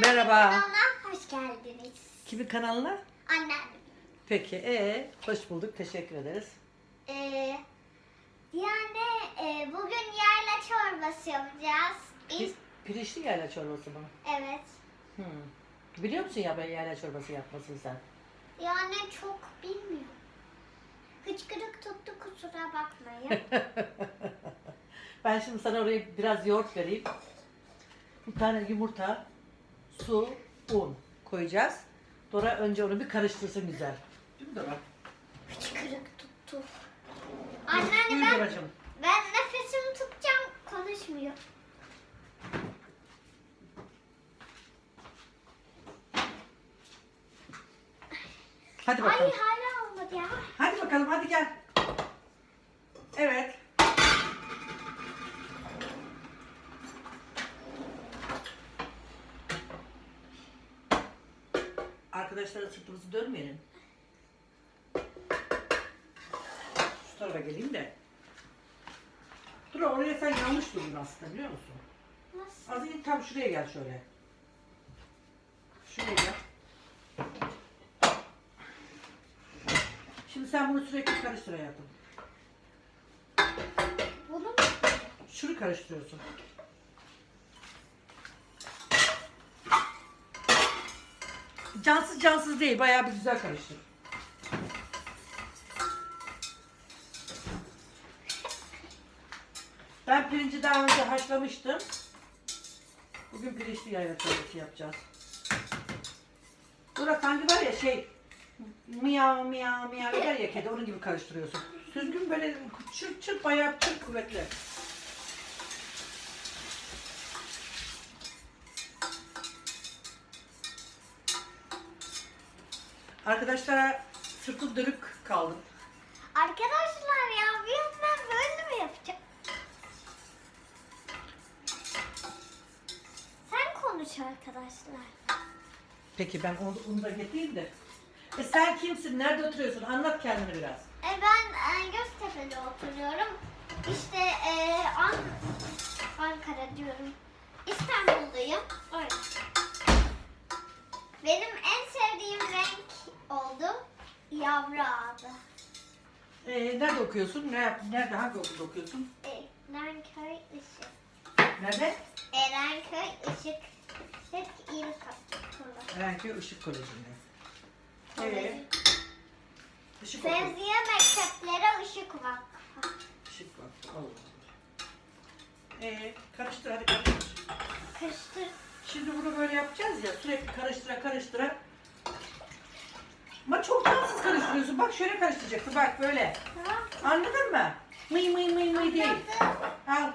Merhaba. Kanalına hoş geldiniz. Kimin kanalına? Anneannem. Peki, ee, hoş bulduk. Teşekkür ederiz. Ee, yani e, bugün yayla çorbası yapacağız. Pi- İlk, pirinçli yayla çorbası mı? evet. Hmm. Biliyor musun ya ben yayla çorbası yapmasını sen? Yani çok bilmiyorum. Hıçkırık tuttu kusura bakmayın. ben şimdi sana oraya biraz yoğurt vereyim. Bir tane yumurta, su, un koyacağız. Dora önce onu bir karıştırsın güzel. Değil mi Dora? Hıçkırık tuttu. Anneanne Buyur ben, Doracığım. ben nefesimi tutacağım konuşmuyor. Hadi Ay bakalım. hala olmadı ya. Hadi bakalım hadi gel. Evet. Arkadaşlara sırtımızı dönmeyelim. Şu tarafa geleyim de. Dur oraya sen yanlış durdun aslında biliyor musun? Nasıl? Az önce tam şuraya gel şöyle. Şuraya gel. Şimdi sen bunu sürekli karıştır hayatım. Bunu mu? Şunu karıştırıyorsun. Cansız cansız değil, bayağı bir güzel karıştır. Ben pirinci daha önce haşlamıştım. Bugün pirinçli yayla çorbası yapacağız. Burada sanki var ya şey miyav miyav miyav der ya kedi onun gibi karıştırıyorsun. Düzgün böyle çırp çırp bayağı çırp kuvvetli. Arkadaşlara sırtım dönük kaldım. Arkadaşlar ya bir ben böyle mi yapacağım? Sen konuş arkadaşlar. Peki ben onu, onu da getireyim de. E sen kimsin? Nerede oturuyorsun? Anlat kendini biraz. E ben e, Göztepe'de oturuyorum. İşte e, An Ankara diyorum. İstanbul'dayım. Öyle. Benim en sevdiğim renk oldu. Yavru ağdı. E, nerede okuyorsun? Ne, nerede? Hangi okulda okuyorsun? Erenköy Işık. Nerede? Erenköy Işık. Hep iyi kapatıyorlar. Erenköy Işık Koleji'nde. Ee, Işık Okulu. Fevziye Mekteplere Işık Vakfı. Işık Vakfı. Allah Allah. Ee, karıştır hadi karıştır. Kıştır. Şimdi bunu böyle yapacağız ya sürekli karıştıra karıştıra. Ama çok cansız karıştırıyorsun. Bak şöyle karıştıracaksın. Bak böyle. Anladın mı? Mıy mıy mıy mıy değil. Al.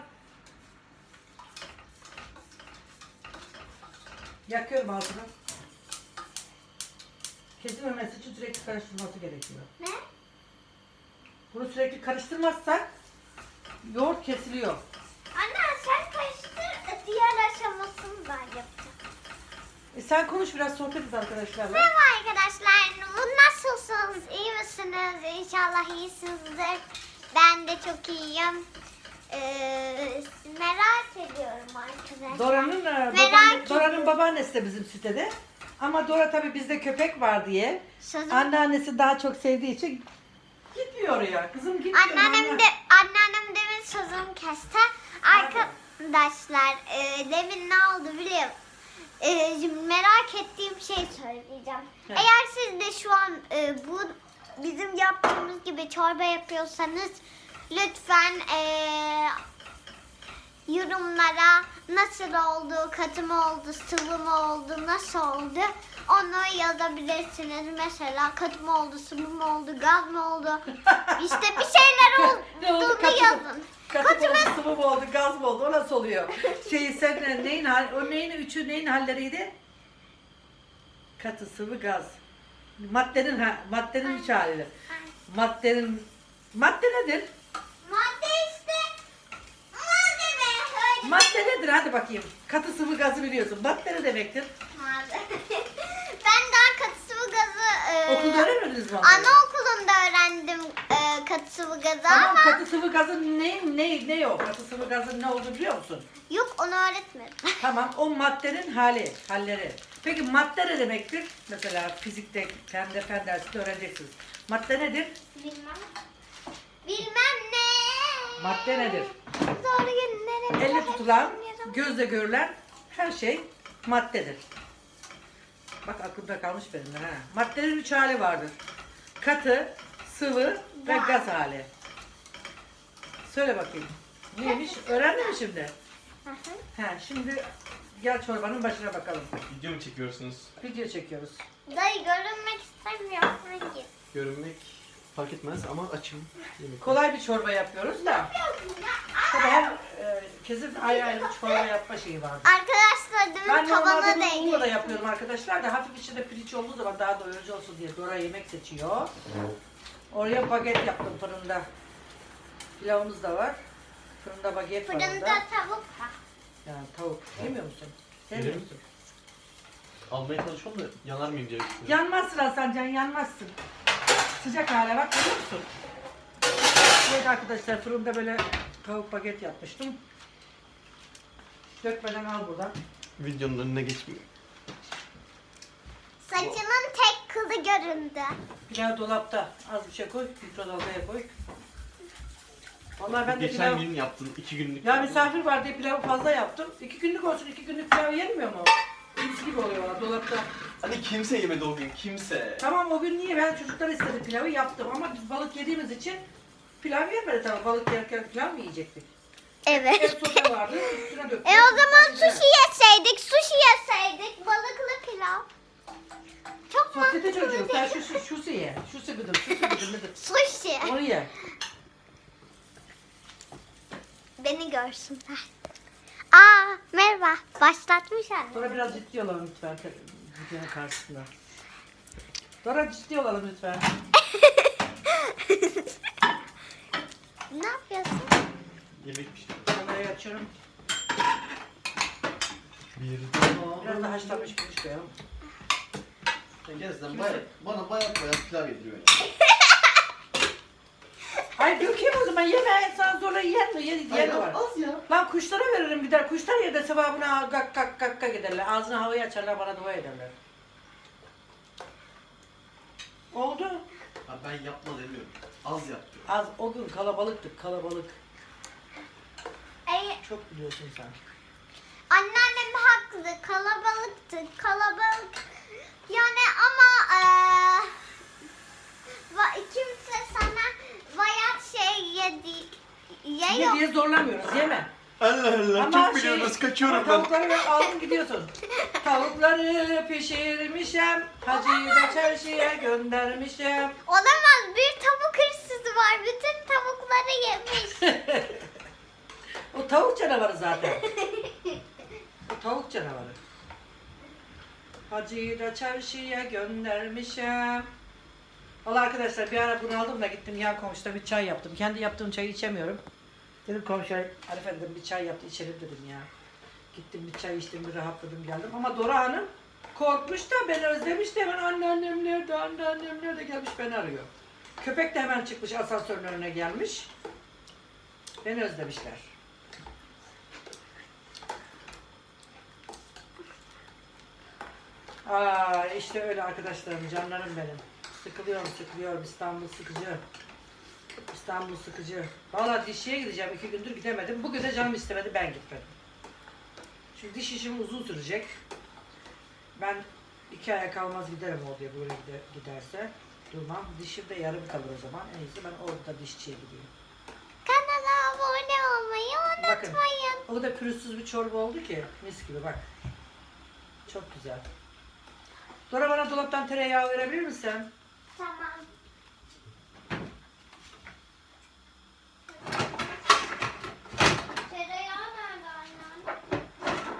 Yakıyorum altını. Kesilmemesi için sürekli karıştırması gerekiyor. Ne? Bunu sürekli karıştırmazsak yoğurt kesiliyor. Anne sen karıştır. Diğer aşamasını ben yapacağım. E sen konuş biraz sohbet et arkadaşlarla. Merhaba arkadaşlar. Nasılsınız? İyi misiniz? İnşallah iyisinizdir. Ben de çok iyiyim. Ee, merak ediyorum arkadaşlar. Dora'nın e, babaanne-. Dora'nın babaannesi de bizim sitede. Ama Dora tabii bizde köpek var diye Sözüm- anneannesi daha çok sevdiği için gitmiyor oraya. Kızım gitmiyor. Anneannem anne. de anneannem demin sözüm kesti. Arkadaşlar e, demin ne oldu biliyor musun? E, merak ettiğim şey söyleyeceğim. Evet. Eğer siz de şu an e, bu bizim yaptığımız gibi çorba yapıyorsanız lütfen e, yorumlara nasıl oldu, katı mı oldu, sıvı mı oldu, nasıl oldu onu yazabilirsiniz. Mesela katı mı oldu, sıvı mı oldu, gaz mı oldu? İşte bir şeyler oldu? olduğunu Katı yazın. Katı Katı sıvı mı oldu, gaz mı oldu? O nasıl oluyor? Şeyi sen neyin hal, o neyin üçü neyin halleriydi? Katı, sıvı, gaz. Maddenin ha, maddenin üç hali. Maddenin madde nedir? Madde işte. Madde mi? Öyle Madde nedir? Hadi bakayım. Katı, sıvı, gazı biliyorsun. Madde ne demektir? madde. ben daha katı sıvı gazı e, Okulda öğrenmediniz mi? onları? anaokulunda öğrendim sıvı gazı Tamam ama katı sıvı gazın ne ne ne o? Katı sıvı gazın ne olduğunu biliyor musun? yok onu öğretmedim. Tamam o maddenin hali, halleri. Peki madde ne demektir? Mesela fizikte kendi fen dersinde öğreneceksiniz. Madde nedir? Bilmem. Bilmem ne. Madde nedir? Doğru günlerim. Elle tutulan, gözle görülen her şey maddedir. Bak aklımda kalmış benim de ha. Maddelerin üç hali vardır. Katı, sıvı ve Gaz. hali. Söyle bakayım. Neymiş? Öğrendin mi şimdi? Ha, şimdi gel çorbanın başına bakalım. Video mu çekiyorsunuz? Video çekiyoruz. Dayı görünmek istemiyorum. Hangi? Görünmek fark etmez ama açım. Yemek. Kolay bir çorba yapıyoruz da. Tabii her e, kesin ayrı ayrı bir çorba yapma şeyi vardır. Arkadaşlar Ben tavana normalde bunu değdi. unla da yapıyorum arkadaşlar da hafif içinde pirinç olduğu zaman daha doyurucu olsun diye Dora yemek seçiyor. Oraya baget yaptım fırında. Pilavımız da var. Fırında baget var Fırında tavuk var. Yani tavuk. Yemiyor musun? Sevmiyor Yerim. musun? Almaya çalışıyorum da yanar mıyım diye düşünüyorum. Yanmazsın Hasan Can, yanmazsın. Sıcak hale bak görüyor musun? Evet arkadaşlar fırında böyle tavuk baget yapmıştım. Dökmeden al buradan. Videonun önüne geçmiyor. Saçının tek kılı göründü. Pilav dolapta. Az bir şey koy, mikrodalgaya koy. Vallahi ben de Geçen pilav... gün yaptın, iki günlük. Ya yaptın. misafir var diye pilavı fazla yaptım. İki günlük olsun, iki günlük pilav yenmiyor mu? Mis gibi oluyor valla dolapta. Hani kimse yemedi o gün, kimse. Tamam o gün niye ben çocuklar istedi pilavı yaptım ama biz balık yediğimiz için pilav yemedi tabii. Balık yerken pilav mı yiyecektik? Et Evet. sote vardı, üstüne döktüm. E o zaman sushi yeseydik, sushi yeseydik, balıklı pilav. Çok Sosyete mantıklı çocuğu, sen değil. şu, şu, şu ye. Şu sıkıdır, şu sıkıdır nedir? Sushi. Onu ye. Beni görsünler. Aa merhaba. Başlatmış anne. Dora biraz ciddi olalım lütfen videonun karşısında. Dora ciddi olalım lütfen. Ne yapıyorsun? Yemek pişti. Kamerayı açıyorum. Bir Biraz da haşlanmış pirinç koyalım. Gezden bayağı, bana bayağı bayağı pilav yediriyor. Ay dökeyim o zaman yeme. Sana zorla yiyen mi? Yiyen de var. az ya. Lan kuşlara veririm gider. Kuşlar yer de sevabına gak gak gak gak giderler. Ağzını havaya açarlar bana dua ederler. Oldu. Ha, ben yapma demiyorum. Az yap diyor. Az o gün kalabalıktık kalabalık. Ey, Çok biliyorsun sen. anneannem haklı. Kalabalıktı. Kalabalık. Yani ama va- kimse sana bayat şey yedi. Ye Ye yok. diye zorlamıyoruz yeme. Allah Allah Ama çok biliyorsunuz şey- kaçıyorum ben. Tavukları ver, aldın gidiyorsun. Tavukları pişirmişim. Hacıyı da çarşıya göndermişim. Olamaz. Bir tavuk hırsızı var. Bütün tavukları yemiş. O tavuk canavarı zaten. O tavuk canavarı. Hacıyı da çarşıya göndermişim. Valla arkadaşlar bir ara bunu aldım da gittim yan komşuda bir çay yaptım. Kendi yaptığım çayı içemiyorum. Dedim komşuya Arif dedim bir çay yaptı içelim dedim ya. Gittim bir çay içtim bir rahatladım geldim. Ama Dora Hanım korkmuş da beni özlemiş de hemen anneannem nerede anneannem nerede gelmiş beni arıyor. Köpek de hemen çıkmış asansörün önüne gelmiş. Beni özlemişler. Aa işte öyle arkadaşlarım, canlarım benim. Sıkılıyorum, sıkılıyorum. İstanbul sıkıcı. İstanbul sıkıcı. Valla dişçiye gideceğim. iki gündür gidemedim. Bugün de canım istemedi, ben gitmedim. Çünkü diş işim uzun sürecek. Ben iki aya kalmaz giderim oraya böyle gide- giderse. Durmam. Dişim de yarım kalır o zaman. En iyisi ben orada dişçiye gideyim. Kanala abone olmayı Bakın. unutmayın. O kadar pürüzsüz bir çorba oldu ki. Mis gibi bak. Çok güzel. Dora bana dolaptan tereyağı verebilir misin? Tamam. Tereyağı nerede anne?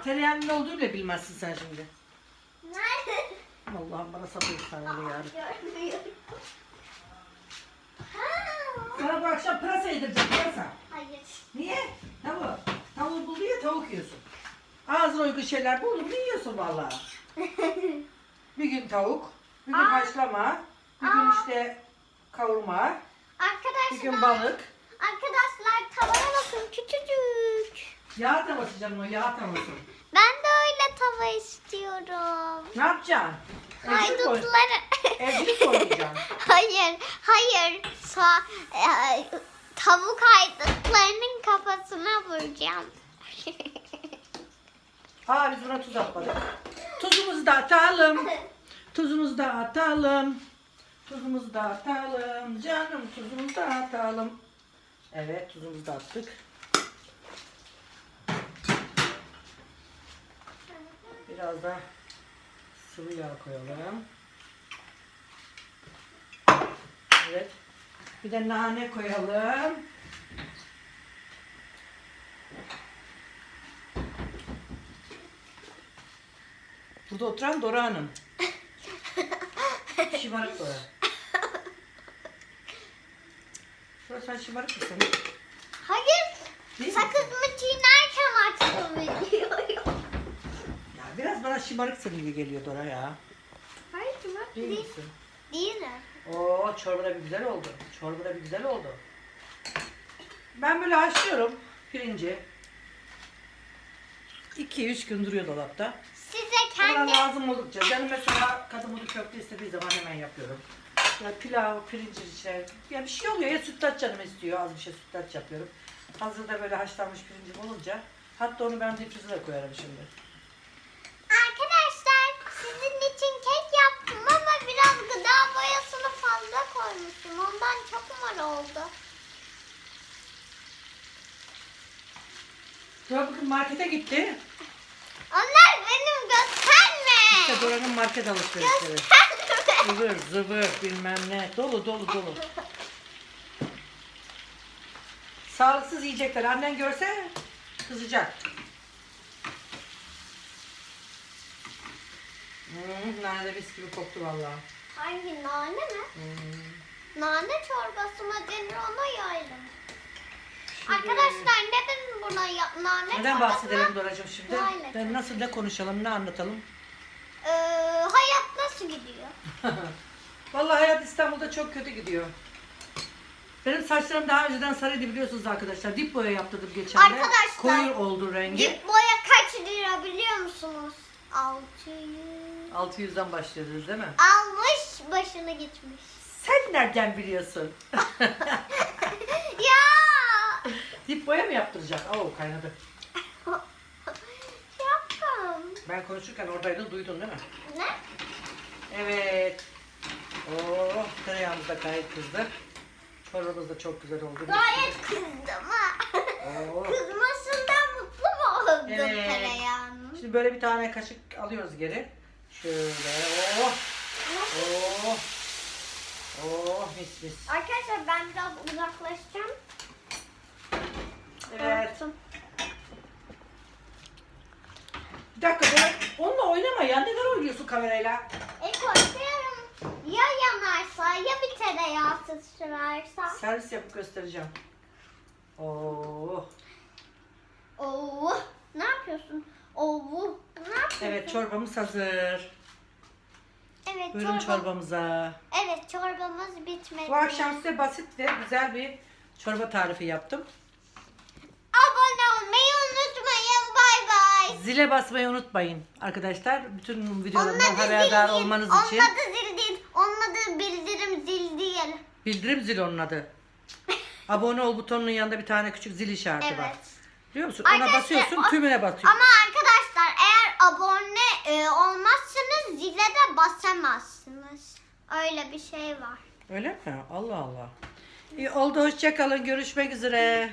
Tereyağının ne olduğunu bile bilmezsin sen şimdi. Nerede? Allah'ım bana sabır öyle yardım. Görmüyorum. Sana bu akşam pırasa yedireceğim pırasa. Hayır. Niye? Tavuk. Tavuğu buldu ya tavuk yiyorsun. Ağzına uygun şeyler buldun mu yiyorsun vallahi. bir gün tavuk, bir gün Aa. haşlama, bir gün Aa. işte kavurma. Arkadaşlar Bir gün balık. Arkadaşlar tavaya bakın küçücük. Yağ tavası canım o yağ tavası. Ben de öyle tava istiyorum. Ne yapacaksın? Evcilik oyn- Haydutları. Evcilik oynayacaksın? hayır, hayır. Sa e, tavuk haydutlarının kafasına vuracağım. Aa biz buna tuz atmadık. Tuzumuzu da atalım. Tuzumuzu da atalım. Tuzumuzu da atalım. Canım tuzumuzu da atalım. Evet tuzumuzu da attık. Biraz da sıvı yağ koyalım. Evet. Bir de nane koyalım. Burada oturan Dora Hanım. Şımarık Dora. Dora sen şımarık mısın? hayır. Değil? Sakızımı çiğnerken açtım videoyu. Ya biraz bana şımarıksın gibi geliyor Dora ya. Hayır mı? Değil Değil. misin? Değil mi? Oo çorba da bir güzel oldu. Çorba da bir güzel oldu. Ben böyle haşlıyorum pirinci. 2-3 gün duruyor dolapta. Bana lazım oldukça. Canım mesela kadın köfte istediği zaman hemen yapıyorum. Ya pilav, pirinç içine. Ya bir şey oluyor ya sütlaç canım istiyor. Az bir şey sütlaç yapıyorum. Hazırda böyle haşlanmış pirincim olunca. Hatta onu ben difrize koyarım şimdi. Arkadaşlar sizin için kek yaptım ama biraz gıda boyasını fazla koymuşum. Ondan çok mor oldu. Dora bakın markete gitti. Onlar. İşte Dora'nın market alışverişleri. Zıvır zıvır bilmem ne. Dolu dolu dolu. Sağlıksız yiyecekler. Annen görse kızacak. Hmm, nane mis gibi koktu vallahi. Hangi nane mi? Hmm. Nane çorbası mı denir ona. Şimdi- Arkadaşlar neden buna ya, nane Neden bahsedelim Doracığım şimdi? Nane Ben nasıl ne konuşalım, ne anlatalım? Ee, hayat nasıl gidiyor? Vallahi hayat İstanbul'da çok kötü gidiyor. Benim saçlarım daha önceden sarıydı biliyorsunuz arkadaşlar. Dip boya yaptırdım geçen de. Arkadaşlar, Koyu oldu rengi. Dip boya kaç lira biliyor musunuz? 600. 600'den başlıyoruz değil mi? Almış başını gitmiş. Sen nereden biliyorsun? ya Dip boya mı yaptıracak? Oo kaynadı. yaptım. Ben konuşurken oradaydın duydun değil mi? Ne? Evet. Oo tereyağımız da gayet kızdı. Çorbamız da çok güzel oldu. Gayet kızdım ha. Oo. Kızmasından mutlu mu oldun Evet. tereyağının? Şimdi böyle bir tane kaşık alıyoruz geri. Şöyle. Oh. Oh. Oh mis mis. Arkadaşlar ben biraz uzaklaşacağım. Evet. Bir dakika böyle onunla oynama ya. Neden oynuyorsun kamerayla? E korkuyorum. Ya yanarsa ya bir tereyağı sıçrarsa. Servis yapıp göstereceğim. Oo. Oo. Ne yapıyorsun? Oo. Ne yapıyorsun? Evet çorbamız hazır. Evet Buyurun çorba- çorbamıza. Evet çorbamız bitmedi. Bu akşam size basit ve güzel bir çorba tarifi yaptım. Abone olmayı unutmayın. Zile basmayı unutmayın arkadaşlar. Bütün Onun videolarımdan haberdar zil değil. olmanız Onun için. adı zil değil. Onun adı bildirim zil değil. Bildirim zil onun adı. Abone ol butonunun yanında bir tane küçük zil işareti var. Evet. Biliyor musun? Ona Arkadaşlar, basıyorsun, o- tümüne basıyorsun. Ama arkadaşlar eğer abone e, olmazsanız zile de basamazsınız. Öyle bir şey var. Öyle mi? Allah Allah. İyi oldu. Hoşça kalın. Görüşmek üzere.